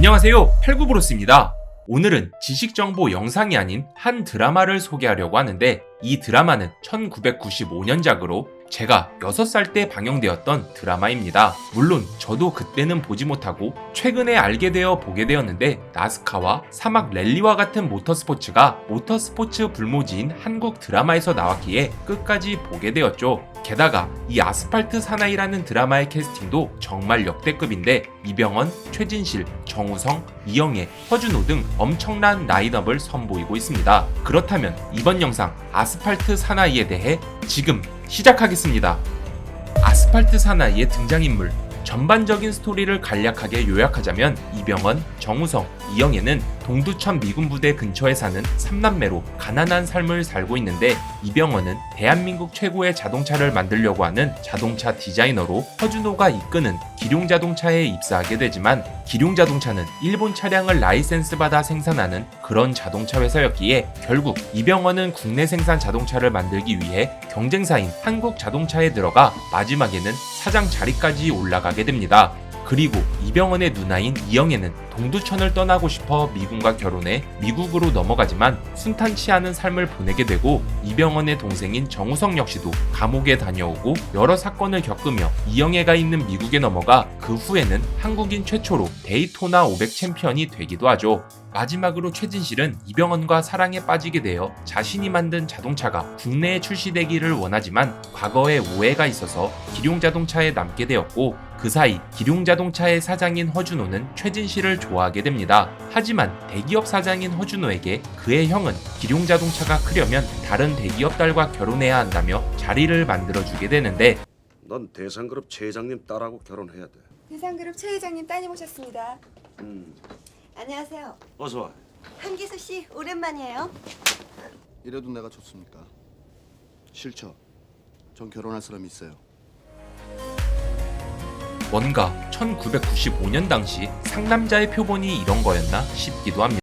안녕하세요. 팔구브로스입니다. 오늘은 지식정보 영상이 아닌 한 드라마를 소개하려고 하는데 이 드라마는 1995년작으로 제가 6살 때 방영되었던 드라마입니다. 물론 저도 그때는 보지 못하고 최근에 알게 되어 보게 되었는데 나스카와 사막 랠리와 같은 모터스포츠가 모터스포츠 불모지인 한국 드라마에서 나왔기에 끝까지 보게 되었죠. 게다가 이 아스팔트 사나이라는 드라마의 캐스팅도 정말 역대급인데 이병헌, 최진실, 정우성, 이영애, 허준호 등 엄청난 라인업을 선보이고 있습니다. 그렇다면 이번 영상 아스 팔트 사나이에 대해 지금 시작하겠습니다. 아스팔트 사나이의 등장인물 전반적인 스토리를 간략하게 요약하자면 이병헌, 정우성, 이영애는 동두천 미군 부대 근처에 사는 삼남매로 가난한 삶을 살고 있는데 이병헌은 대한민국 최고의 자동차를 만들려고 하는 자동차 디자이너로 허준호가 이끄는 기룡 자동차에 입사하게 되지만 기룡 자동차는 일본 차량을 라이센스 받아 생산하는 그런 자동차 회사였기에 결국 이병헌은 국내 생산 자동차를 만들기 위해 경쟁사인 한국 자동차에 들어가 마지막에는 사장 자리까지 올라가게 됩니다. 그리고 이병헌의 누나인 이영애는 동두천을 떠나고 싶어 미군과 결혼해 미국으로 넘어가지만 순탄치 않은 삶을 보내게 되고 이병헌의 동생인 정우성 역시도 감옥에 다녀오고 여러 사건을 겪으며 이영애가 있는 미국에 넘어가 그 후에는 한국인 최초로 데이토나 500 챔피언이 되기도 하죠. 마지막으로 최진실은 이병헌과 사랑에 빠지게 되어 자신이 만든 자동차가 국내에 출시되기를 원하지만 과거에 오해가 있어서 기룡 자동차에 남게 되었고 그 사이 기룡 자동차의 사장인 허준호는 최진실을 좋아하게 됩니다. 하지만 대기업 사장인 허준호에게 그의 형은 기룡 자동차가 크려면 다른 대기업 딸과 결혼해야 한다며 자리를 만들어주게 되는데 넌 대상그룹 최 회장님 딸하고 결혼해야 돼. 대상그룹 최 회장님 따님 오셨습니다. 음, 안녕하세요. 어서 와. 한기수 씨 오랜만이에요. 이래도 내가 좋습니까? 싫죠. 전 결혼할 사람이 있어요. 뭔가 1995년 당시 상남자의 표본이 이런 거였나 싶기도 합니다.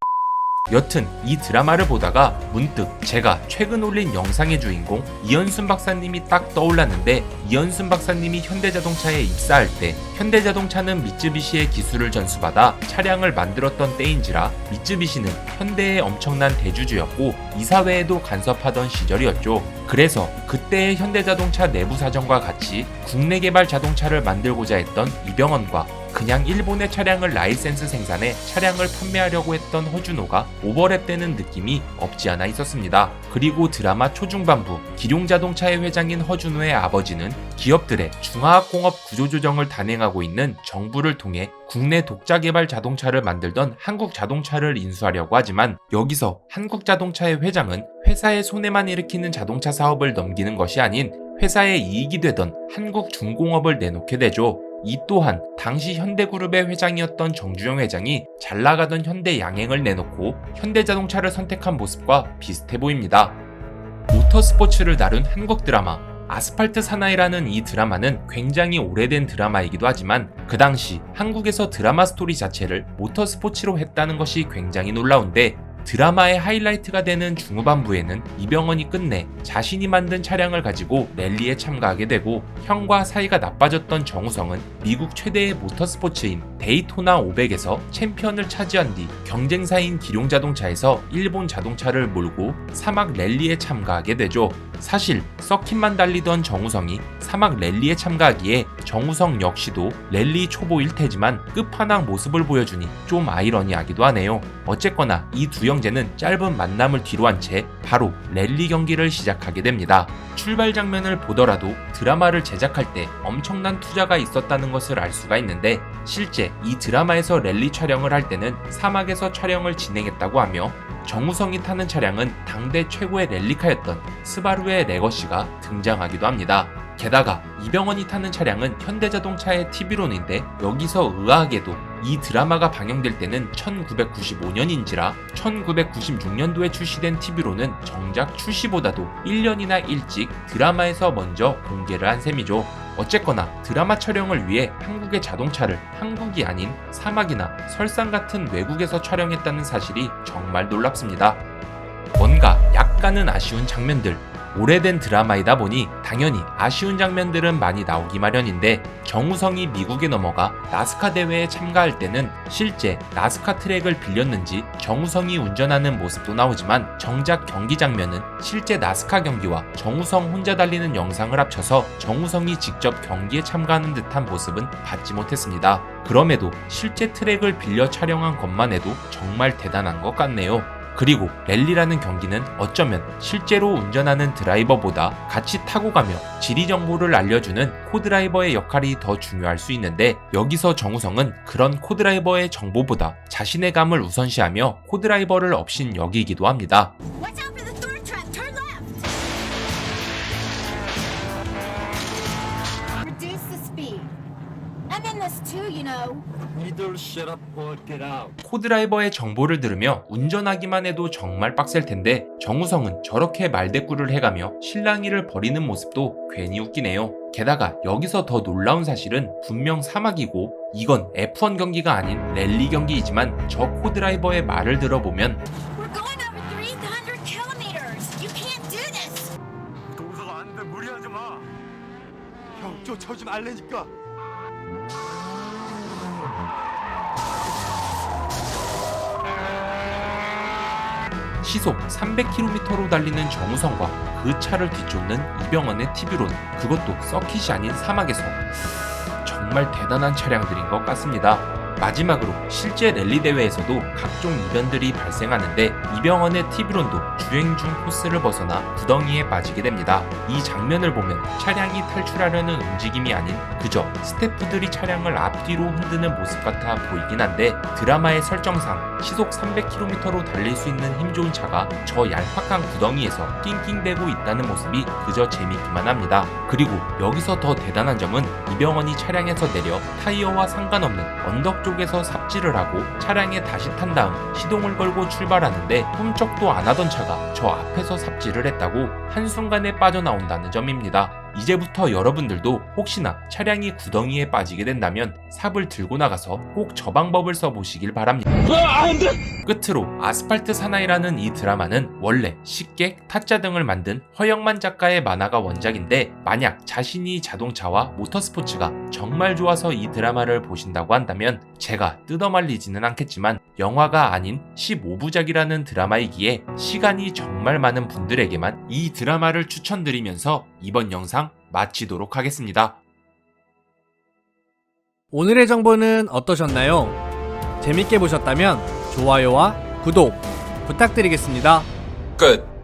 여튼 이 드라마를 보다가 문득 제가 최근 올린 영상의 주인공 이현순 박사님이 딱 떠올랐는데 이현순 박사님이 현대자동차에 입사할 때 현대자동차는 미쯔비시의 기술을 전수받아 차량을 만들었던 때인지라 미쯔비시는 현대의 엄청난 대주주였고 이사회에도 간섭하던 시절이었죠. 그래서 그때의 현대자동차 내부 사정과 같이 국내 개발 자동차를 만들고자 했던 이병헌과 그냥 일본의 차량을 라이센스 생산해 차량을 판매하려고 했던 허준호가 오버랩되는 느낌이 없지 않아 있었습니다. 그리고 드라마 초중반부 기룡자동차의 회장인 허준호의 아버지는 기업들의 중화학공업 구조조정을 단행하고 있는 정부를 통해 국내 독자 개발 자동차를 만들던 한국 자동차를 인수하려고 하지만 여기서 한국 자동차의 회장은 회사의 손해만 일으키는 자동차 사업을 넘기는 것이 아닌 회사의 이익이 되던 한국 중공업을 내놓게 되죠. 이 또한 당시 현대그룹의 회장이었던 정주영 회장이 잘 나가던 현대 양행을 내놓고 현대자동차를 선택한 모습과 비슷해 보입니다. 모터스포츠를 다룬 한국 드라마 아스팔트 사나이라는 이 드라마는 굉장히 오래된 드라마이기도 하지만 그 당시 한국에서 드라마 스토리 자체를 모터스포츠로 했다는 것이 굉장히 놀라운데 드라마의 하이라이트가 되는 중후반부에는 이병헌이 끝내 자신이 만든 차량을 가지고 랠리에 참가하게 되고 형과 사이가 나빠졌던 정우성은 미국 최대의 모터스포츠인 데이토나 500에서 챔피언을 차지한 뒤 경쟁사인 기룡 자동차에서 일본 자동차를 몰고 사막 랠리에 참가하게 되죠. 사실 서킷만 달리던 정우성이 사막 랠리에 참가하기에 정우성 역시도 랠리 초보일 테지만 끝판왕 모습을 보여주니 좀 아이러니하기도 하네요. 어쨌거나 이 두 형제는 짧은 만남을 뒤로한 채 바로 랠리 경기를 시작하게 됩니다. 출발 장면을 보더라도 드라마를 제작할 때 엄청난 투자가 있었다는 것을 알 수가 있는데 실제 이 드라마에서 랠리 촬영을 할 때는 사막에서 촬영을 진행했다고 하며 정우성이 타는 차량은 당대 최고의 랠리카였던 스바루의 레거시가 등장하기도 합니다. 게다가 이병헌이 타는 차량은 현대자동차의 TV론인데 여기서 의아하게도 이 드라마가 방영될 때는 1995년인지라 1996년도에 출시된 TV론은 정작 출시보다도 1년이나 일찍 드라마에서 먼저 공개를 한 셈이죠. 어쨌거나 드라마 촬영을 위해 한국의 자동차를 한국이 아닌 사막이나 설산 같은 외국에서 촬영했다는 사실이 정말 놀랍습니다. 뭔가 약간은 아쉬운 장면들 오래된 드라마이다 보니 당연히 아쉬운 장면들은 많이 나오기 마련인데 정우성이 미국에 넘어가 나스카 대회에 참가할 때는 실제 나스카 트랙을 빌렸는지 정우성이 운전하는 모습도 나오지만 정작 경기 장면은 실제 나스카 경기와 정우성 혼자 달리는 영상을 합쳐서 정우성이 직접 경기에 참가하는 듯한 모습은 받지 못했습니다. 그럼에도 실제 트랙을 빌려 촬영한 것만 해도 정말 대단한 것 같네요. 그리고 랠리라는 경기는 어쩌면 실제로 운전하는 드라이버보다 같이 타고 가며 지리 정보를 알려주는 코드라이버의 역할이 더 중요할 수 있는데 여기서 정우성은 그런 코드라이버의 정보보다 자신의 감을 우선시하며 코드라이버를 업신 여기기도 합니다. 코드라이버의 정보를 들으며 운전하기만 해도 정말 빡셀 텐데 정우성은 저렇게 말대꾸를 해가며 실랑이를 벌이는 모습도 괜히 웃기네요. 게다가 여기서 더 놀라운 사실은 분명 사막이고 이건 F1 경기가 아닌 랠리 경기이지만 저 코드라이버의 말을 들어보면 We're going over 300 kilometers. You can't do this. 형 쫓아오지 말라니까. 시속 300km로 달리는 정우성과 그 차를 뒤쫓는 이병헌의 TV론 그것도 서킷이 아닌 사막에서 정말 대단한 차량들인 것 같습니다. 마지막으로 실제 랠리 대회에서도 각종 이변들이 발생하는데 이병헌의 TV론도 주행 중 코스를 벗어나 구덩이에 빠지게 됩니다. 이 장면을 보면 차량이 탈출하려는 움직임이 아닌 그저 스태프들이 차량을 앞뒤로 흔드는 모습 같아 보이긴 한데 드라마의 설정상 시속 300km로 달릴 수 있는 힘 좋은 차가 저 얄팍한 구덩이에서 낑낑대고 있다는 모습이 그저 재밌기만 합니다. 그리고 여기서 더 대단한 점은 이병헌이 차량에서 내려 타이어와 상관없는 언덕 쪽에서 삽질을 하고 차량에 다시 탄 다음 시동을 걸고 출발하는데 꼼짝도 안 하던 차가 저 앞에서 삽질을 했다고 한순간에 빠져나온다는 점입니다. 이제부터 여러분들도 혹시나 차량이 구덩이에 빠지게 된다면 삽을 들고 나가서 꼭 저 방법을 써보시길 바랍니다. 끝으로 아스팔트 사나이라는 이 드라마는 원래 식객, 타짜 등을 만든 허영만 작가의 만화가 원작인데 만약 자신이 자동차와 모터스포츠가 정말 좋아서 이 드라마를 보신다고 한다면 제가 뜯어말리지는 않겠지만 영화가 아닌 15부작이라는 드라마이기에 시간이 정말 많은 분들에게만 이 드라마를 추천드리면서 이번 영상 마치도록 하겠습니다. 오늘의 정보는 어떠셨나요? 재밌게 보셨다면 좋아요와 구독 부탁드리겠습니다. 끝!